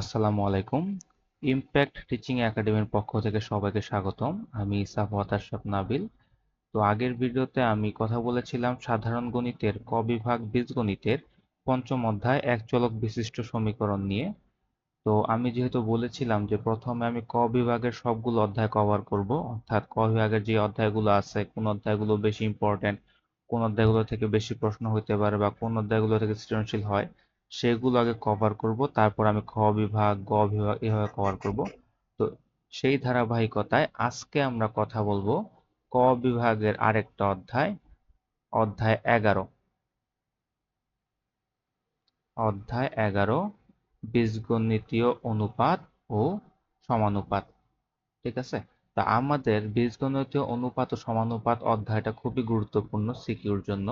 আসসালামু আলাইকুম। Impact teaching একাডেমির পক্ষ থেকে সবাইকে স্বাগতম। আমি সাফওয়াত আশরাফ নাবিল। তো আগের ভিডিওতে আমি কথা বলেছিলাম সাধারণ গণিতের ক বিভাগ বীজগণিতের পঞ্চম অধ্যায় এক চলক বিশিষ্ট সমীকরণ নিয়ে। তো আমি যেহেতু বলেছিলাম যে প্রথমে আমি ক বিভাগের সবগুলো অধ্যায় কভার করব, অর্থাৎ ক বিভাগের যে অধ্যায়গুলো আছে, কোন অধ্যায়গুলো বেশি ইম্পর্টেন্ট কোন অধ্যায়গুলো থেকে বেশি প্রশ্ন হতে পারে বা কোন অধ্যায়গুলো থেকে সৃজনশীল হয় সেগুলো আগে কভার করব, তারপর আমি খ বিভাগ, গ বিভাগ এভাবে কভার করব। তো সেই ধারাবাহিকতায় আজকে আমরা কথা বলব ক বিভাগের আরেকটা অধ্যায় অধ্যায় এগারো। অধ্যায় এগারো, বীজগণিতীয় অনুপাত ও সমানুপাত। ঠিক আছে? তা আমাদের বীজগণিতীয় অনুপাত ও সমানুপাত অধ্যায়টা খুবই গুরুত্বপূর্ণ সিকিউর জন্য।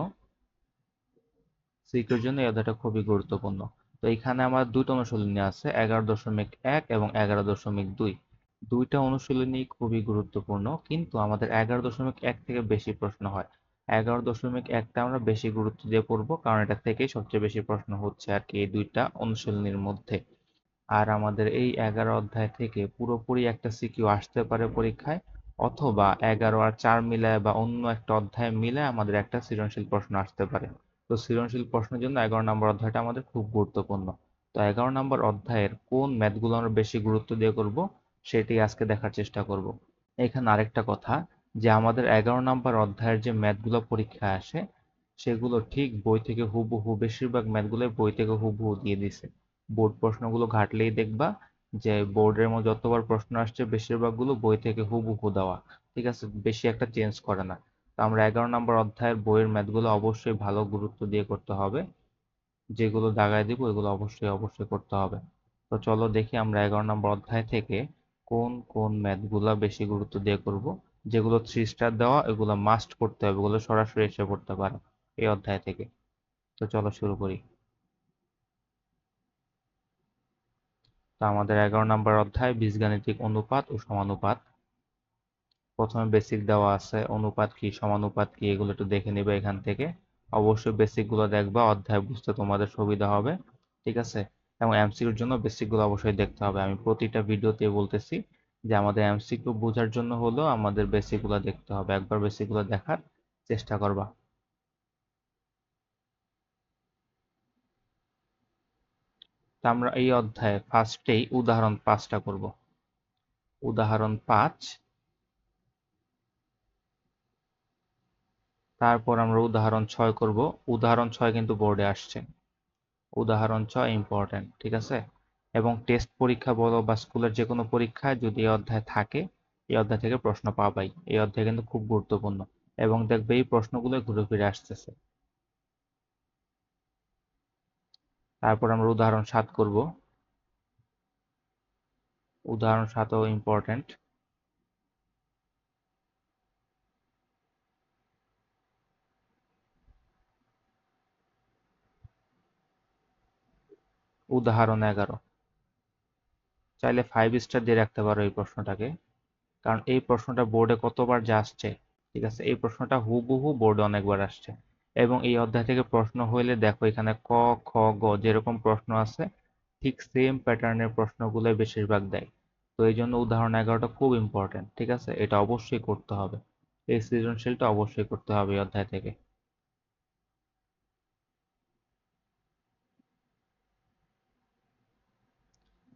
সিকিউর জন্য এই অধ্যায়টা খুবই গুরুত্বপূর্ণ। তো এখানে আমার দুটো অনুশীলনী আছে, এগারো দশমিক এক এবং এগারো দশমিক দুই। দুইটা অনুশীলনী খুবই গুরুত্বপূর্ণ, কিন্তু আমাদের এগারো দশমিক এক থেকে বেশি প্রশ্ন হয়। এগারো দশমিক একটা আমরা বেশি গুরুত্ব দিয়ে পড়ব, কারণ এটা থেকেই সবচেয়ে বেশি প্রশ্ন হচ্ছে আর কি এই দুইটা অনুশীলনীর মধ্যে। আর আমাদের এই এগারো অধ্যায় থেকে পুরোপুরি একটা সিকিউ আসতে পারে পরীক্ষায়, অথবা এগারো আর চার মিলায় বা অন্য একটা অধ্যায় মিলে আমাদের একটা সৃজনশীল প্রশ্ন আসতে পারে। তো সৃজনশীল প্রশ্নের জন্য এগারো নম্বর অধ্যায়টা আমাদের খুব গুরুত্বপূর্ণ। তো এগারো নম্বর অধ্যায়ের কোন ম্যাথগুলো আমরা বেশি গুরুত্ব দিয়ে করব, সেটি আজকে দেখার চেষ্টা করব। এখানে আরেকটা কথা যে আমাদের এগারো নম্বর অধ্যায়ের যে ম্যাথগুলো পরীক্ষায় আসে, সেগুলো ঠিক বই থেকে হুবহু, বেশিরভাগ ম্যাথগুলো বই থেকে হুবহু দিয়ে দিছে। বোর্ড প্রশ্নগুলো ঘাটলেই দেখবা যে বোর্ডের মধ্যে যতবার প্রশ্ন আসছে, বেশিরভাগগুলো বই থেকে হুবহু দেওয়া। ঠিক আছে? বেশি একটা চেঞ্জ করে না। তো আমরা এগারো নম্বর অধ্যায়ের বইয়ের ম্যাথগুলো অবশ্যই ভালো গুরুত্ব দিয়ে করতে হবে। যেগুলো দাগায় দিব এগুলো অবশ্যই অবশ্যই করতে হবে। তো চলো দেখি আমরা এগারো নম্বর অধ্যায় থেকে কোন কোন ম্যাথগুলো বেশি গুরুত্ব দিয়ে করব। যেগুলো থ্রি স্টার দেওয়া এগুলো মাস্ট করতে হবে এগুলো সরাসরি এসে পড়তে পারে এই অধ্যায় থেকে। তো চলো শুরু করি। তো আমাদের এগারো নম্বর অধ্যায় বীজগাণিতিক অনুপাত ও সমানুপাত। প্রথমে বেসিক দেওয়া আছে, অনুপাত কি, সমানুপাত কি, এগুলো একটু দেখে নেবে এখান থেকে। অবশ্যই বেসিকগুলো দেখবা, অধ্যায় বুঝতে তোমাদের সুবিধা হবে, ঠিক আছে? এবং এমসিকিউর জন্য বেসিকগুলো অবশ্যই দেখতে হবে। আমি প্রতিটা ভিডিওতে বলতেছি যে আমাদের এমসিকিউ বোঝার জন্য হলেও আমাদের বেসিকগুলো দেখতে হবে। একবার বেসিকগুলো দেখার চেষ্টা করবা। আমরা এই অধ্যায়ে ফার্স্টেই উদাহরণ পাঁচটা করব। উদাহরণ পাঁচ তারপর আমরা উদাহরণ ছয় করব। উদাহরণ ছয় কিন্তু বোর্ডে আসছে। উদাহরণ ছয় ইম্পর্টেন্ট ঠিক আছে? এবং টেস্ট পরীক্ষা বলো বা স্কুলের যে কোনো পরীক্ষায় যদি এই অধ্যায় থাকে, এই অধ্যায় থেকে প্রশ্ন পাবাই। এই অধ্যায় কিন্তু খুব গুরুত্বপূর্ণ। এবং দেখবে এই প্রশ্নগুলো ঘুরে ফিরে আসতেছে। তারপর আমরা উদাহরণ সাত করব। উদাহরণ সাতও ইম্পর্টেন্ট উদাহরণ এগারো। চাইলে ফাইভ স্টার দিয়ে রাখতে পারো এই প্রশ্নটাকে। কারণ এই প্রশ্নটা বোর্ডে কতবার যা আসছে, ঠিক আছে? এই প্রশ্নটা হুবহু বোর্ডে অনেকবার আসছে। এবং এই অধ্যায় থেকে প্রশ্ন হইলে দেখো এখানে ক, খ, গ যেরকম প্রশ্ন আছে, ঠিক সেম প্যাটার্নের প্রশ্নগুলো বেশিরভাগ দেয়। তো এই জন্য উদাহরণ এগারোটা খুব ইম্পর্টেন্ট ঠিক আছে? এটা অবশ্যই করতে হবে। এই সৃজনশীলটা অবশ্যই করতে হবে এই অধ্যায় থেকে।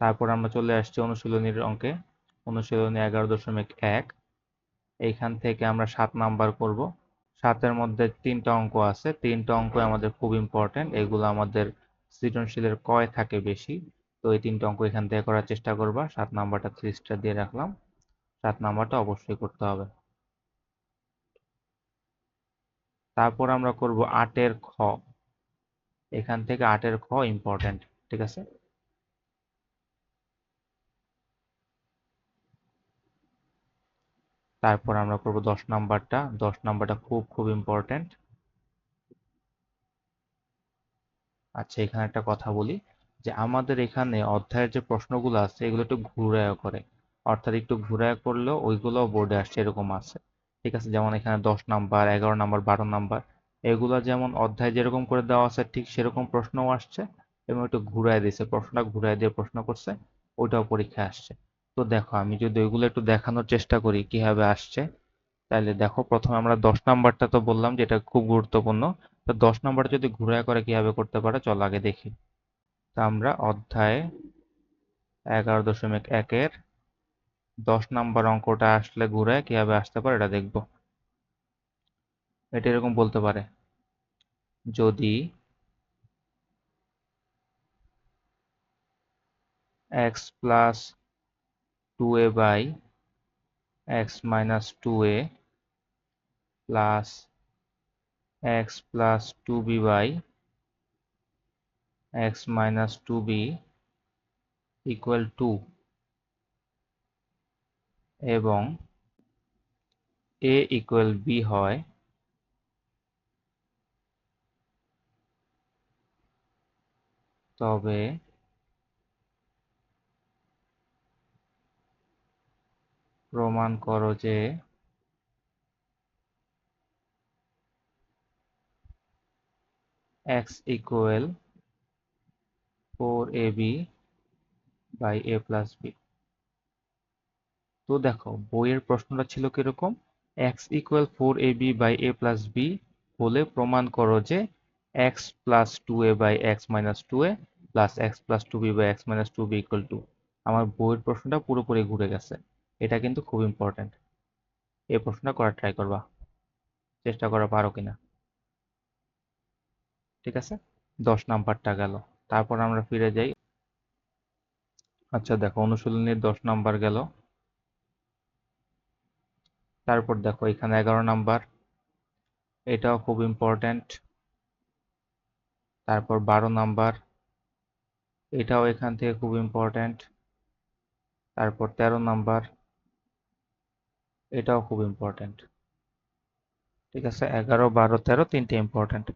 তারপর আমরা চলে আসছি অনুশীলনীর অঙ্কে। অনুশীলনী এগারো দশমিক এক। এইখান থেকে আমরা সাত নাম্বার করব। সাতের মধ্যে তিনটা অঙ্ক আছে। তিনটা অঙ্ক আমাদের খুব ইম্পর্টেন্ট এগুলো আমাদের সৃজনশীলের কয় থাকে বেশি? তো এই তিনটা অঙ্ক এখান থেকে করার চেষ্টা করবা। সাত নাম্বারটা থ্রি স্টার দিয়ে রাখলাম। সাত নাম্বারটা অবশ্যই করতে হবে। তারপর আমরা করব আটের খ। এখান থেকে আটের খ ইম্পর্টেন্ট ঠিক আছে? তারপর আমরা করব দশ নাম্বারটা। দশ নাম্বারটা খুব খুব ইম্পর্টেন্ট আচ্ছা এখানে একটা কথা বলি, যে আমাদের এখানে অধ্যায়ের যে প্রশ্নগুলো আছে, এগুলো একটু ঘুরায় করে। অর্থাৎ একটু ঘুরায় করলেও ওইগুলো বোর্ডে আসছে, এরকম আছে। ঠিক আছে, যেমন এখানে দশ নাম্বার, এগারো নাম্বার, বারো নাম্বার, এগুলো যেমন অধ্যায় যেরকম করে দেওয়া আছে, ঠিক সেরকম প্রশ্নও আসছে এবং একটু ঘুরায় দিয়েছে। প্রশ্নটা ঘুরায় দিয়ে প্রশ্ন করছে, ওইটাও পরীক্ষায় আসছে। তো দেখো, আমি যদি ওইগুলো একটু দেখানোর চেষ্টা করি কীভাবে আসছে, তাহলে দেখো, প্রথমে আমরা দশ নাম্বারটা তো বললাম যে এটা খুব গুরুত্বপূর্ণ। তো দশ নাম্বার যদি ঘুরায় করে কীভাবে করতে পারে, চলো আগে দেখি। তা আমরা অধ্যায় এগারো দশমিক একের দশ নাম্বার অঙ্কটা আসলে ঘুরায় কীভাবে আসতে পারে এটা দেখব। এটা এরকম বলতে পারে, যদি x plus two a by x minus two a plus x plus two b by x minus two b equal to এবং এ ইকুয়াল বি হয় তবে প্রমাণ করো যে x equal 4ab by a plus b তো দেখো, বইয়ের প্রশ্নটা ছিল কীরকম? x equal 4ab by a plus b হলে প্রমাণ করো যে x plus 2a by x minus 2a plus x plus 2b by x minus 2b equal to আমার বইয়ের প্রশ্নটা পুরোপুরি ঘুরে গেছে। এটা কিন্তু খুব ইম্পর্টেন্ট এই প্রশ্নটা করার ট্রাই করবা। চেষ্টা করা পারো কিনা। ঠিক আছে? দশ নাম্বারটা গেল। তারপর আমরা ফিরে যাই। আচ্ছা দেখো, অনুশীলনীর দশ নাম্বার গেল। তারপর দেখো, এখানে এগারো নাম্বার। এটাও খুব ইম্পর্ট্যান্ট তারপর বারো নাম্বার। এটাও এখান থেকে খুব ইম্পর্ট্যান্ট তারপর তেরো নাম্বার। এটাও খুব ইম্পর্ট্যান্ট ঠিক আছে? এগারো, বারো, তেরো তিনটে ইম্পর্ট্যান্ট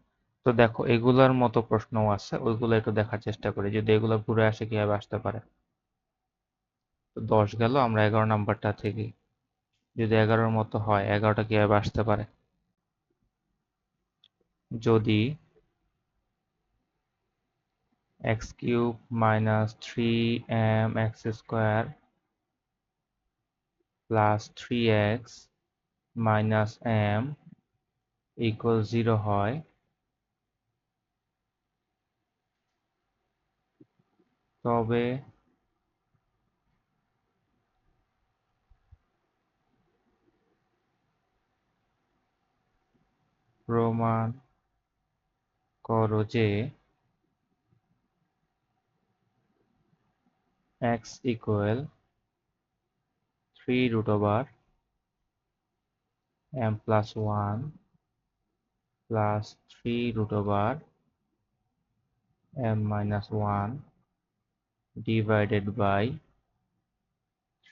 তো দেখো, এগুলোর মতো প্রশ্নও আছে, ওইগুলো একটু দেখার চেষ্টা করি, যদি এগুলো ঘুরে আসে কীভাবে আসতে পারে। তো দশ গেল, আমরা এগারো নাম্বারটা থেকে, যদি এগারোর মতো হয়, এগারোটা কীভাবে আসতে পারে? যদি x cube minus three m x square plus three x minus m equal zero হয়। তবে প্রমাণ করো যে x equal 3 root over m plus 1 plus 3 root over m minus 1 divided by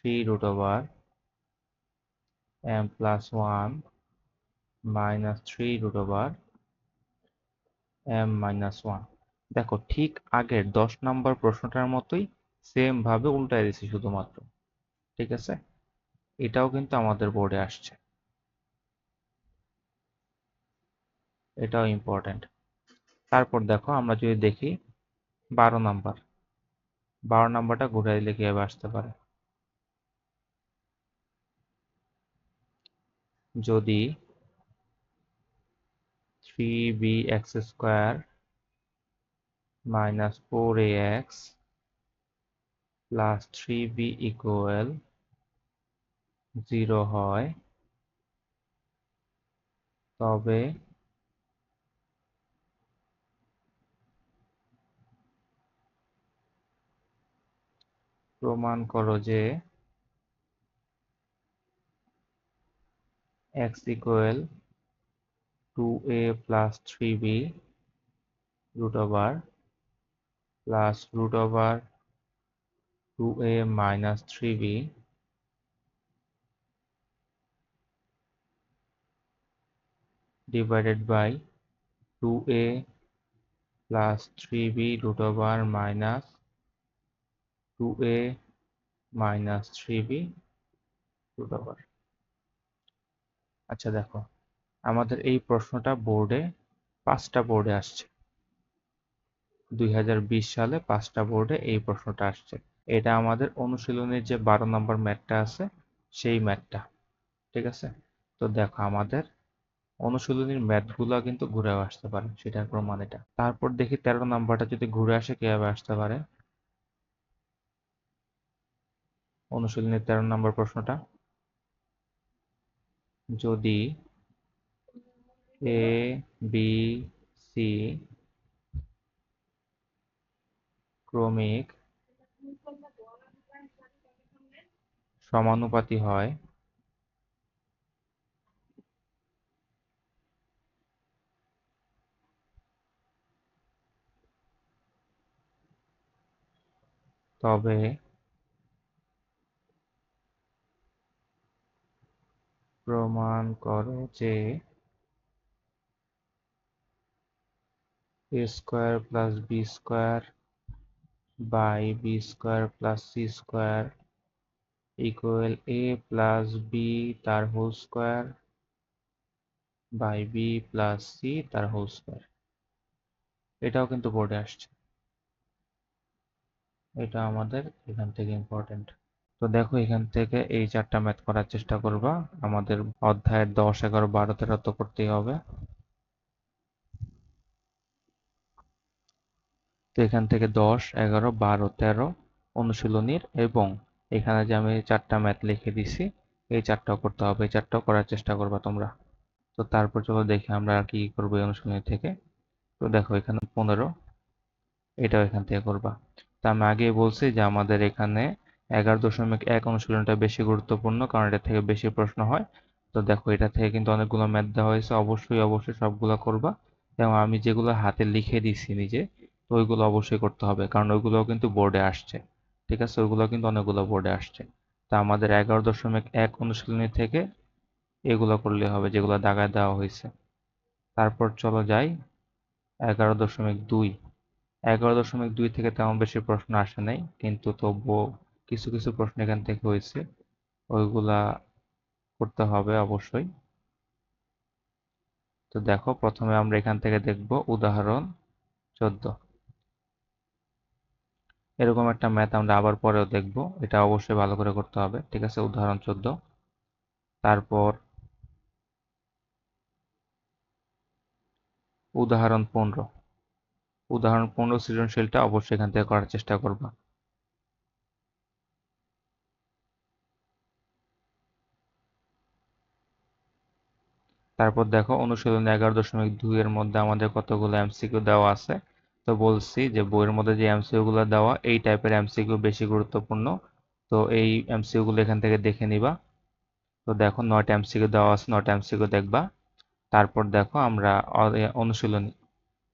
3 root over m plus 1 minus 3 root over m minus 1 দেখো ঠিক আগের দশ নম্বর প্রশ্নটার মতোই সেম ভাবে উল্টায় দিছি শুধুমাত্র ঠিক আছে এটাও কিন্তু আমাদের বোর্ডে আসছে। এটাও ইম্পর্টেন্ট তারপর দেখো, আমরা যদি দেখি, বারো নাম্বার বারো নাম্বারটা ঘুরে দিলে কীভাবে আসতে পারে? যদি three b x square minus four a x plus three b equal zero হয় তবে প্রমাণ করো যে x equal 2a plus 3b root over plus root over 2a minus 3b divided by 2a plus 3b root over minus 2a minus 3b root over আচ্ছা দেখো, আমাদের এই প্রশ্নটা বোর্ডে পাঁচটা বোর্ডে আসছে। দুই হাজার বিশ সালে পাঁচটা বোর্ডে এই প্রশ্নটা আসছে। এটা আমাদের অনুশীলনের যে বারো নম্বর ম্যাথটা আছে, সেই ম্যাথটা, ঠিক আছে? তো দেখো, আমাদের অনুশীলনীর ম্যাথগুলো কিন্তু ঘুরেও আসতে পারে, সেটার প্রমাণ এটা। তারপর দেখি তেরো নাম্বারটা যদি ঘুরে আসে, কীভাবে আসতে পারে? অনুশীলনীর তেরো নম্বর প্রশ্নটা। যদি এ বি সি ক্রমিক সমানুপাতি হয় তবে প্রমাণ করো যে a square plus b square by b square plus c square equal a plus b তার whole square by b plus c তার হোল স্কোয়ার এটাও কিন্তু বোর্ডে আসছে। এটা আমাদের এখান থেকে ইম্পর্টেন্ট তো দেখো এখান থেকে এই চারটা ম্যাথ করার চেষ্টা করবা। আমাদের অধ্যায়ের দশ, এগারো, বারো, তেরো তো করতেই হবে। তো এখান থেকে দশ, এগারো, বারো, তেরো অনুশীলনীর এবং এখানে যে আমি চারটা ম্যাথ লিখে দিছি, এই চারটাও করতে হবে। এই চারটাও করার চেষ্টা করবা তোমরা। তো তারপর চলো দেখি আমরা কি করব এই অনুশীলনী থেকে। তো দেখো এখানে পনেরো, এটাও এখান থেকে করবা। তা আমি আগেই বলছি যে আমাদের এখানে এগারো দশমিক এক অনুশীলনটা বেশি গুরুত্বপূর্ণ, কারণ এটা থেকে বেশি প্রশ্ন হয়। তো দেখো, এটা থেকে কিন্তু অনেকগুলো ম্যাথ দেওয়া হয়েছে। অবশ্যই অবশ্যই সবগুলো করবা। এবং আমি যেগুলো হাতে লিখে দিছি নিজে, তো ওইগুলো অবশ্যই করতে হবে, কারণ ওইগুলোও কিন্তু বোর্ডে আসছে। ঠিক আছে, ওইগুলো কিন্তু অনেকগুলো বোর্ডে আসছে। তা আমাদের এগারো দশমিক এক অনুশীলনী থেকে এগুলো করলে হবে, যেগুলো দাগায় দেওয়া হয়েছে। তারপর চলো যাই। এগারো দশমিক দুই। এগারো দশমিক দুই থেকে তেমন বেশি প্রশ্ন আসে নাই, কিন্তু তবুও কিছু কিছু প্রশ্ন এখান থেকে হয়েছে। ওইগুলা করতে হবে অবশ্যই। তো দেখো, প্রথমে আমরা এখান থেকে দেখব উদাহরণ চোদ্দ। এরকম একটা ম্যাথ আমরা আবার পরেও দেখব, এটা অবশ্যই ভালো করে করতে হবে। ঠিক আছে, উদাহরণ চোদ্দ। তারপর উদাহরণ পনেরো। উদাহরণ পনেরো সৃজনশীলটা অবশ্যই এখান থেকে করার চেষ্টা করবা। তারপর দেখো অনুশীলনী এগারো দশমিক দুই এর মধ্যে আমাদের কতগুলো এমসিকিউ দেওয়া আছে। তো বলছি যে বইয়ের মধ্যে যে এমসিকিউ গুলো দেওয়া, এই টাইপের এমসিকিউ বেশি গুরুত্বপূর্ণ। তো এই এমসিকিউ গুলো এখান থেকে দেখে নিবা। তো দেখো নয়টা এমসিকিউ দেওয়া আছে, নয়টা এমসিকিউ দেখবা। তারপর দেখো আমরা অনুশীলনী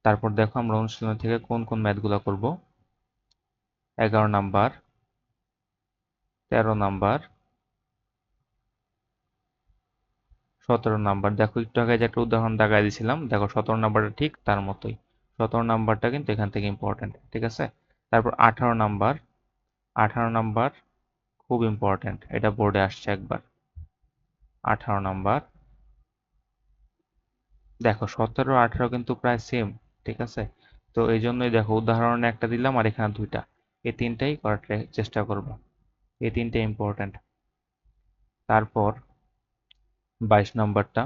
তারপর দেখো আমরা অনুশীলনী থেকে কোন কোন ম্যাথগুলো করব? এগারো নাম্বার, তেরো নাম্বার, সতেরো নাম্বার। দেখো একটু আগে যে একটা উদাহরণ দেখাই দিয়েছিলাম দেখো সতেরো নাম্বারটা ঠিক তার মতোই। সতেরো নাম্বারটা কিন্তু এখান থেকে ইম্পর্টেন্ট ঠিক আছে? তারপর আঠারো নাম্বার আঠারো নাম্বার খুব ইম্পর্টেন্ট এটা বোর্ডে আসছে একবার। আঠারো নাম্বার, দেখো সতেরো, আঠারো কিন্তু প্রায় সেম ঠিক আছে? তো এই জন্যই দেখো, উদাহরণে একটা দিলাম আর এখানে দুইটা। এই তিনটাই করার চেষ্টা করব। এই তিনটে ইম্পর্টেন্ট তারপর বাইশ নম্বরটা।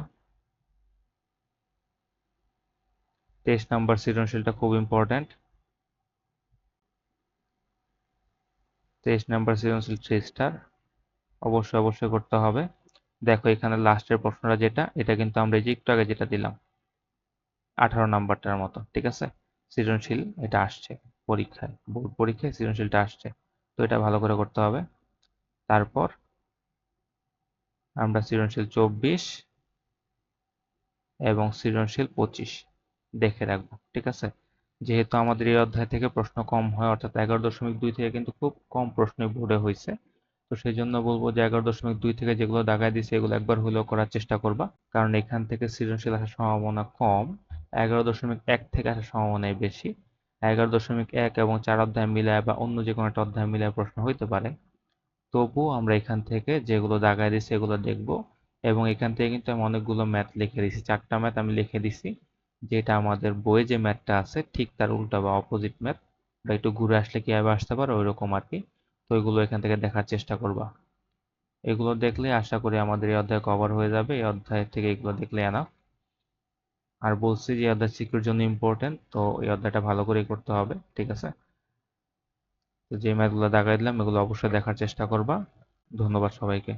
তেইশ নম্বর সৃজনশীলটা খুব ইম্পর্টেন্ট তেইশ নম্বর সৃজনশীল থ্রি স্টার অবশ্যই অবশ্যই করতে হবে। দেখো, এখানে লাস্টের প্রশ্নটা যেটা, এটা কিন্তু আমরা এই যে একটু আগে যেটা দিলাম। আঠারো নাম্বারটার মতো, ঠিক আছে? সৃজনশীল এটা আসছে পরীক্ষায় বোর্ড পরীক্ষায় সৃজনশীলটা আসছে। তো এটা ভালো করে করতে হবে। তারপর আমরা সৃজনশীল চব্বিশ এবং সৃজনশীল পঁচিশ দেখে রাখব, ঠিক আছে? যেহেতু আমাদের এই অধ্যায় থেকে প্রশ্ন কম হয়, অর্থাৎ এগারো দশমিক দুই থেকে কিন্তু খুব কম প্রশ্নই বোর্ডে হয়েছে। তো সেই জন্য বলব যে এগারো দশমিক দুই থেকে যেগুলো দাগায় দিছে এগুলো একবার হলেও করার চেষ্টা করবা। কারণ এখান থেকে সৃজনশীল আসার সম্ভাবনা কম। এগারো দশমিক এক থেকে আসার সম্ভাবনাই বেশি। এগারো দশমিক এক এবং চার অধ্যায় মিলায় বা অন্য যে কোনো একটা অধ্যায় মিলায় প্রশ্ন হইতে পারে। তবুও আমরা এখান থেকে যেগুলো দাগায় দিছি এগুলো দেখব এবং এখান থেকে কিন্তু আমি অনেকগুলো ম্যাথ লিখে দিছি। চারটা ম্যাথ আমি লিখে দিছি, যেটা আমাদের বইয়ে যে ম্যাথটা আছে ঠিক তার উল্টা বা অপোজিট ম্যাথ বা একটু ঘুরে আসলে কীভাবে আসতে পারে ওইরকম আর কি। তো ওইগুলো এখান থেকে দেখার চেষ্টা করবা। এগুলো দেখলে আশা করি আমাদের এই অধ্যায় কভার হয়ে যাবে। এই অধ্যায় থেকে এগুলো দেখলে আনা আর বলছি যে আদার সিকিউর জন্য ইম্পর্টেন্ট তো এই অধ্যায়টা ভালো করেই করতে হবে, ঠিক আছে? তো যে ম্যাথগুলো দেখাই দিলাম, এগুলো অবশ্যই দেখার চেষ্টা করবা। ধন্যবাদ সবাইকে।